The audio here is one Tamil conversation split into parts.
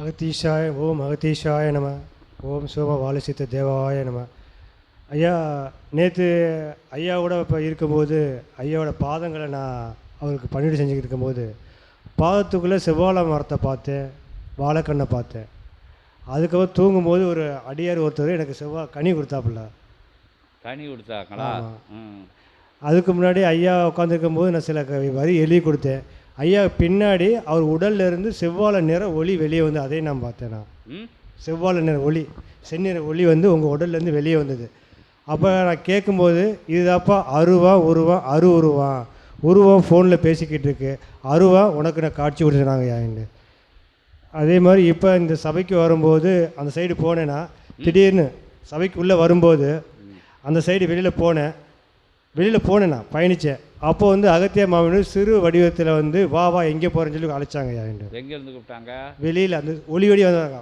அகத்தீஷாய ஓம் அகத்தீஷாய நம ஓம் சோம வாலசித்த தேவாய நம. ஐயா நேற்று ஐயாவோட இப்போ இருக்கும்போது ஐயாவோட பாதங்களை நான் அவருக்கு பணிவிடை செஞ்சுக்கிட்டு இருக்கும்போது பாதத்துக்குள்ளே செவ்வாழை மரத்தை பார்த்தேன் வாழைக்கண்ணை பார்த்தேன். அதுக்கப்புறம் தூங்கும்போது ஒரு அடியார் ஒருத்தர் எனக்கு செவ்வா கனி கொடுத்தாப்புல. கனி கொடுத்தாங்களா? அதுக்கு முன்னாடி ஐயா உட்காந்துருக்கும் போது நான் சில வரி எழுதி கொடுத்தேன். ஐயா பின்னாடி அவர் உடல்ல இருந்து செவ்வாழை நிற ஒளி வெளியே வந்து அதையும் நான் பார்த்தேன்? நான் செவ்வாழை நிற ஒளி செந்நிற ஒளி வந்து உங்கள் உடல்லேருந்து வெளியே வந்தது. அப்போ நான் கேட்கும்போது இதுதாப்பா அருவா உருவம் அரு உருவம் உருவம் ஃபோனில் பேசிக்கிட்டு இருக்கு. அருவா உனக்கு நான் காட்சி கொடுத்துனாங்க யான்னு அதே மாதிரி இப்போ இந்த சபைக்கு வரும்போது அந்த சைடு போனேன்னா திடீர்னு சபைக்கு உள்ளே வரும்போது அந்த சைடு வெளியில் போனேன். வெளியில் போனேன் நான் பயணித்தேன் அப்போ வந்து அகத்திய மாமன் சிறு வடிவத்தில் வந்து வா வா எங்கே போகிறேன்னு சொல்லி அழைச்சாங்க யான்னு எங்கேருந்து கூப்பிட்டாங்க? வெளியில் அந்த ஒளி ஒளி வந்தாங்க.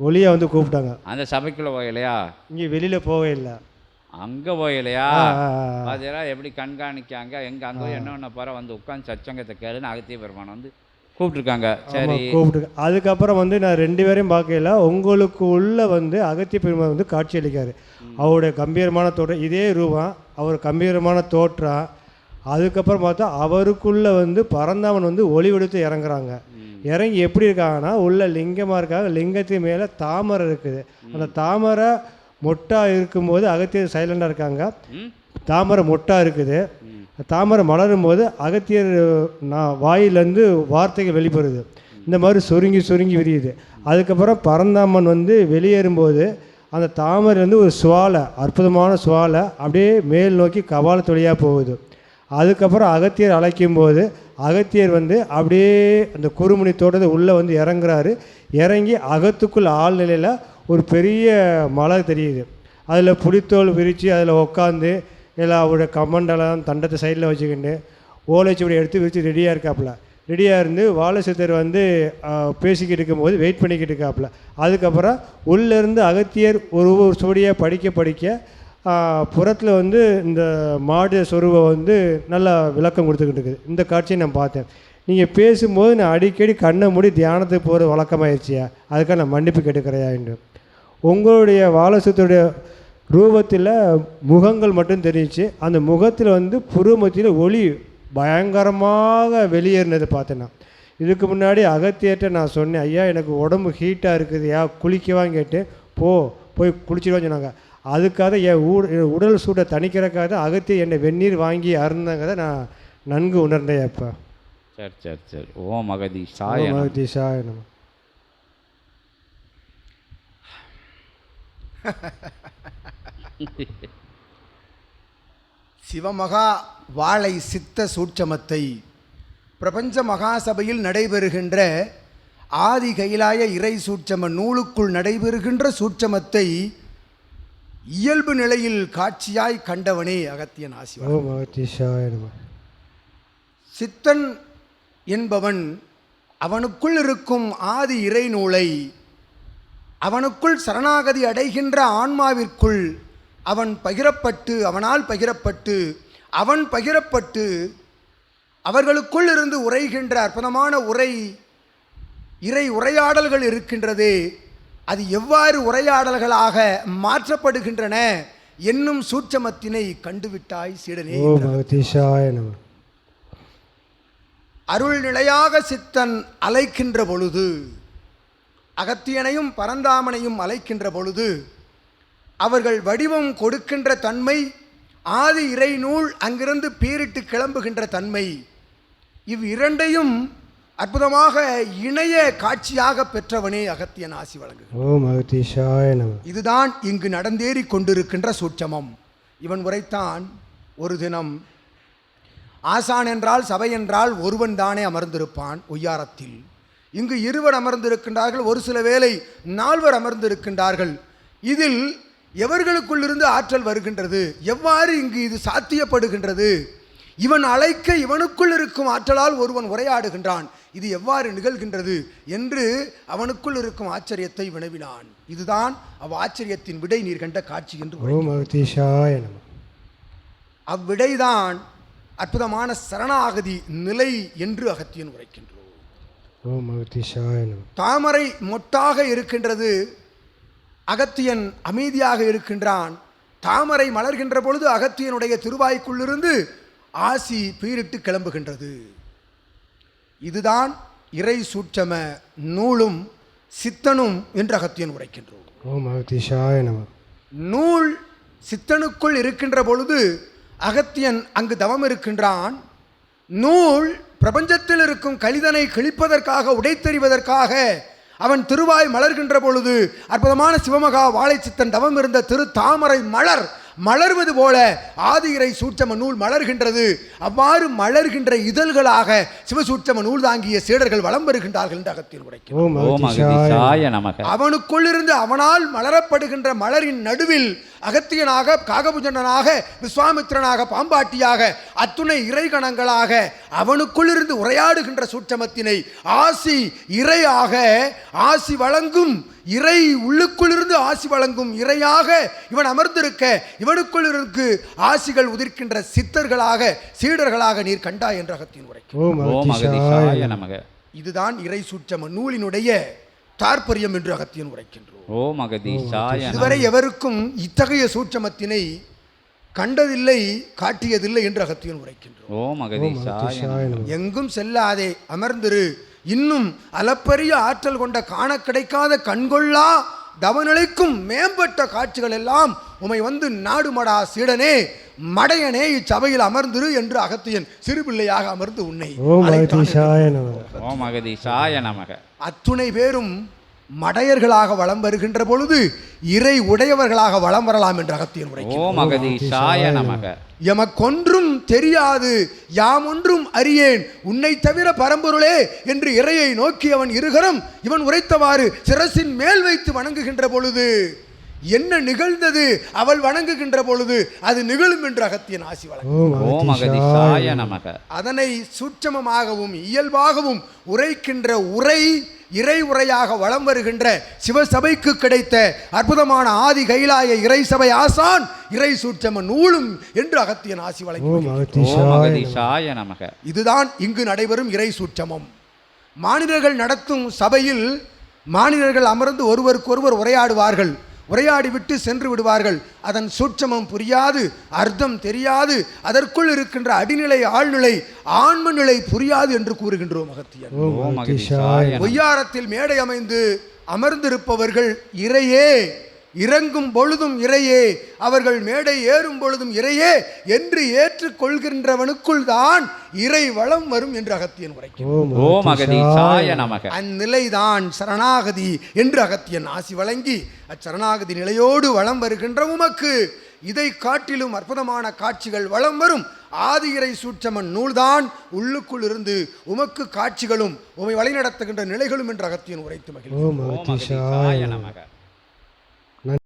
ஒளியாக வந்து கூப்பிட்டாங்க. அந்த சபைக்குள்ளே போகலையா? இங்கே வெளியில் போகவே இல்லை. அங்கே போகலையா. அதெல்லாம் எப்படி கண்காணிக்காங்க? எங்கே அங்கே என்னென்ன பாரு வந்து உட்காந்து சச்சங்கத்தை கேளுன்னு அகத்திய பெருமான் வந்து கூப்பிட்ருக்காங்க சரி. கூப்பிட்டு அதுக்கப்புறம் வந்து நான் ரெண்டு பேரையும் பார்க்கல. உங்களுக்கு உள்ள வந்து அகத்திய பெருமாள் வந்து காட்சி அளிக்காரு. அவருடைய கம்பீரமான தோற்றம் இதே ரூபம். அவர் கம்பீரமான தோற்றம் அதுக்கப்புறம் பார்த்தா அவருக்குள்ள வந்து பரந்தாமன் வந்து ஒளி வெடுத்து இறங்குறாங்க. இறங்கி எப்படி இருக்காங்கன்னா உள்ள லிங்கமாக இருக்காங்க. லிங்கத்துக்கு மேலே தாமரை இருக்குது. அந்த தாமரை மொட்டா இருக்கும்போது அகத்தியர் சைலண்டாக இருக்காங்க. தாமரை மொட்டா இருக்குது. தாமரை மலரும் போது அகத்தியர் நான் வாயிலேருந்து வார்த்தைகள் வெளிப்படுது. இந்த மாதிரி சுருங்கி சுருங்கி விரியுது. அதுக்கப்புறம் பரந்தாமன் வந்து வெளியேறும்போது அந்த தாமரை வந்து ஒரு சுவாலை அற்புதமான சுவாலை அப்படியே மேல் நோக்கி கபால தொழியாக போகுது. அதுக்கப்புறம் அகத்தியர் அழைக்கும்போது அகத்தியர் வந்து அப்படியே அந்த குறுமுனி தோட்டத்தை உள்ளே வந்து இறங்குறாரு. இறங்கி அகத்துக்குள் ஆழ்நிலையில் ஒரு பெரிய மலை தெரியுது. அதில் புளித்தோல் விரித்து அதில் உட்காந்து எல்லாம் அவருடைய கமண்டலம் தண்டத்தை சைடில் வச்சுக்கிட்டு ஓலைச்சுவடி எடுத்து விரித்து ரெடியாக இருக்காப்புல. ரெடியாக இருந்து வாலசித்தர் வந்து பேசிக்கிட்டு இருக்கும்போது வெயிட் பண்ணிக்கிட்டு இருக்காப்புல. அதுக்கப்புறம் உள்ளேருந்து அகத்தியர் ஒரு ஒரு சுவடியாக படிக்க படிக்க புறத்தில் வந்து இந்த மாடு சொருவை வந்து நல்லா விளக்கம் கொடுத்துக்கிட்டு இருக்குது. இந்த காட்சியை நான் பார்த்தேன். நீங்கள் பேசும்போது நான் அடிக்கடி கண்ணை மூடி தியானத்துக்கு போகிற வழக்கமாயிருச்சியா? அதுக்காக நான் மன்னிப்பு கேட்டுக்கிறையா என்று. உங்களுடைய வாலசத்துடைய ரூபத்தில் முகங்கள் மட்டும் தெரிஞ்சிச்சு. அந்த முகத்தில் வந்து புருமத்தியில் ஒளி பயங்கரமாக வெளியேறினதை பார்த்தேன் நான். இதுக்கு முன்னாடி அகத்தியர்கிட்ட நான் சொன்னேன் ஐயா எனக்கு உடம்பு ஹீட்டாக இருக்குதுயா? குளிக்கவான்னு கேட்டு போ போய் குளிச்சிடுவான்னு சொன்னாங்க. அதுக்காக என் ஊ என் உடல் சூட்டை தணிக்கிறக்காக தான் அகத்தியர் என்னை வெந்நீர் வாங்கி அருந்தாங்க நான் நன்கு உணர்ந்தேன் இப்போ சரி சரி சரி. ஓம் அகதி சாய மகதீஷாய நம சிவமகா வாழை சித்த சூட்சமத்தை. பிரபஞ்ச மகாசபையில் நடைபெறுகின்ற ஆதி கைலாய இறை சூட்சம நூலுக்குள் நடைபெறுகின்ற சூட்சமத்தை இயல்பு நிலையில் காட்சியாய் கண்டவனே அகத்தியன் ஆசிவன் சித்தன் என்பவன் அவனுக்குள் இருக்கும் ஆதி இறை நூலை அவனுக்குள் சரணாகதி அடைகின்ற ஆன்மாவிற்குள் அவன் பகிரப்பட்டு அவனால் பகிரப்பட்டு அவன் பகிரப்பட்டு அவர்களுக்குள் இருந்து உரைகின்ற அற்புதமான உரை இறை உரையாடல்கள் இருக்கின்றதே. அது எவ்வாறு உரையாடல்களாக மாற்றப்படுகின்றன என்னும் சூட்சமத்தினை கண்டுவிட்டாய் சீடனே. அருள் நிலையாக சித்தன் அலைக்கின்ற பொழுது அகத்தியனையும் பரந்தாமனையும் அலைக்கின்ற பொழுது அவர்கள் வடிவம் கொடுக்கின்ற தன்மை ஆதி இறை நூல் அங்கிருந்து பீரிட்டு கிளம்புகின்ற தன்மை இவ் இரண்டையும் அற்புதமாக இணைய காட்சியாக பெற்றவனே அகத்தியன் ஆசி வழங்கு இதுதான் இங்கு நடந்தேறி கொண்டிருக்கின்ற சூட்சமம். இவன் உரைத்தான் ஒரு தினம் ஆசான் என்றால் சபை என்றால் ஒருவன் தானே அமர்ந்திருப்பான் ஒய்யாரத்தில். இங்கு இருவர் அமர்ந்திருக்கின்றார்கள் ஒரு சில வேளை நால்வர் அமர்ந்திருக்கின்றார்கள். இதில் எவர்களுக்குள்ளிருந்து ஆற்றல் வருகின்றது? எவ்வாறு இங்கு இது சாத்தியப்படுகின்றது? இவன் அழைக்க இவனுக்குள் இருக்கும் ஆற்றலால் ஒருவன் உரையாடுகின்றான். இது எவ்வாறு நிகழ்கின்றது என்று அவனுக்குள் இருக்கும் ஆச்சரியத்தை வினவினான். இதுதான் அவ் ஆச்சரியத்தின் விடை நீர் கண்ட காட்சி என்று அவ்விடைதான் அற்புதமான சரணாகதி நிலை என்று அகத்தியன் உரைக்கின்றோம் தாமரை மொட்டாக இருக்கின்றது. அகத்தியன் அமைதியாக இருக்கின்றான். தாமரை மலர்கின்ற பொழுது அகத்தியனுடைய திருவாய்க்குள்ளிருந்து ஆசி பீரிட்டு கிளம்புகின்றது. இதுதான் இறை சூட்சம நூலும் சித்தனும் என்று அகத்தியன் உரைக்கின்றோம். ஓம் நூல் சித்தனுக்குள் இருக்கின்ற பொழுது அகத்தியன் அங்கு தவம் இருக்கின்றான். நூல் பிரபஞ்சத்தில் இருக்கும் கலிதனை கிழிப்பதற்காக உடைத்தெறிவதற்காக அவன் திருவாய் மலர்கின்ற பொழுது அற்புதமான சிவமகா வாழைச்சித்தன் தவம் இருந்த திரு தாமரை மலர் மலர்வது போல ஆதியிரை சூட்சம நூல் மலர்கின்றது. அவ்வாறு மலர்கின்ற இதழ்களாக சிவசூட்சம நூல் தாங்கிய சீடர்கள் வலம் வருகின்றார்கள் என்று அகத்தியன் உரைக்கிறார். அவனுக்குள்ளிருந்து அவனால் மலரப்படுகின்ற மலரின் நடுவில் அகத்தியனாக காகபுஜண்டனாக விஸ்வாமித்திரனாக பாம்பாட்டியாக அத்துணை இறைகணங்களாக அவனுக்குள்ளிருந்து உரையாடுகின்ற சூட்சமத்தினை ஆசி இறையாக ஆசி வழங்கும் இறை உள்ளுக்குள்ளிருந்து ஆசி வழங்கும் இறையாக இவன் அமர்ந்திருக்க இவனுக்குள் இருக்கு ஆசிகள் உதிர்க்கின்ற சித்தர்களாக சீடர்களாக நீர் கண்டாய் என்ற அகத்தின் உரை. இதுதான் இறை சூட்சம நூலினுடைய தாற்பயம் என்று அகத்தியன் உரைக்கின்றோம் ஓம் அகதீஷாய நமக. இதுவரை எவருக்கும் இத்தகைய சூட்சமத்தினை கண்டதில்லை காட்டியதில்லை என்று அகத்தியன் உரைக்கின்றோம் எங்கும் செல்லாதே அமர்ந்திரு இன்னும் அளப்பரிய ஆற்றல் கொண்ட காண கிடைக்காத கண்கொள்ளா தவநிலைக்கும் மேம்பட்ட காட்சிகள் எல்லாம் உமை வந்து நாடுமடா சீடனே மடையனே இச்சபையில் அமர்ந்திரு என்று அகத்தியன் சிறுபிள்ளையாக அமர்ந்து உன்னை ஓம் அகதீஷாய நமக. அத்துணை பேரும் மடையர்களாக வலம் வருகின்ற பொழுது இறை உடையவர்களாக வலம் வரலாம் என்று அகத்தியன் உரை ஓம் அகதீஷாய நமக. எமக்கொன்றும் தெரியாது யாம் ஒன்றும் அறியேன். உன்னை தவிர பரம்பொருளே என்று இறையை நோக்கி அவன் இருகரம் இவன் உரைத்தவாறு சிரசின் மேல் வைத்து வணங்குகின்ற பொழுது என்ன நிகழ்ந்தது? அவள் வணங்குகின்ற பொழுது அது நிகழும் என்று அகத்தியன் ஆசி வழங்க அதனை சூட்சமமாகவும் இயல்பாகவும் உரைக்கின்ற உரை இறை உரையாக வலம் வருகின்ற சிவசபைக்கு கிடைத்த அற்புதமான ஆதி கைலாய இறை சபை ஆசான் இறை சூட்சம நூலும் என்று அகத்தியன் ஆசி வழங்கி இதுதான் இங்கு நடைபெறும் இறை சூட்சமம். மாநிலர்கள் நடத்தும் சபையில் மாநிலர்கள் அமர்ந்து ஒருவருக்கொருவர் உரையாடுவார்கள். உரையாடிவிட்டு சென்று விடுவார்கள். அதன் சூட்சமம் புரியாது அர்த்தம் தெரியாது. அதற்குள் இருக்கின்ற அடிநிலை ஆழ்நிலை ஆன்ம நிலை புரியாது என்று கூறுகின்றோம் அகத்தியன் ஒய்யாரத்தில் மேடை அமைந்து அமர்ந்திருப்பவர்கள் இறையே. இறங்கும் பொழுதும் இறையே அவர்கள் மேடை ஏறும் பொழுதும் இறையே என்று ஏற்றுக்கொள்கின்றவனுக்குள் தான் இறை வளம் வரும் என்று அகத்தியன் உரைக்கும் அந்நிலைதான் சரணாகதி என்று அகத்தியன் ஆசி வழங்கி அச்சரணாகதி நிலையோடு வளம் வருகின்ற உமக்கு இதை காட்டிலும் அற்புதமான காட்சிகள் வளம் வரும். ஆதி இறை சூட்சமன் நூல்தான் உள்ளுக்குள் இருந்து உமக்கு காட்சிகளும் உமை வழிநடத்துகின்ற நிலைகளும் என்று அகத்தியன் உரைத்து மகிழ்ச்சி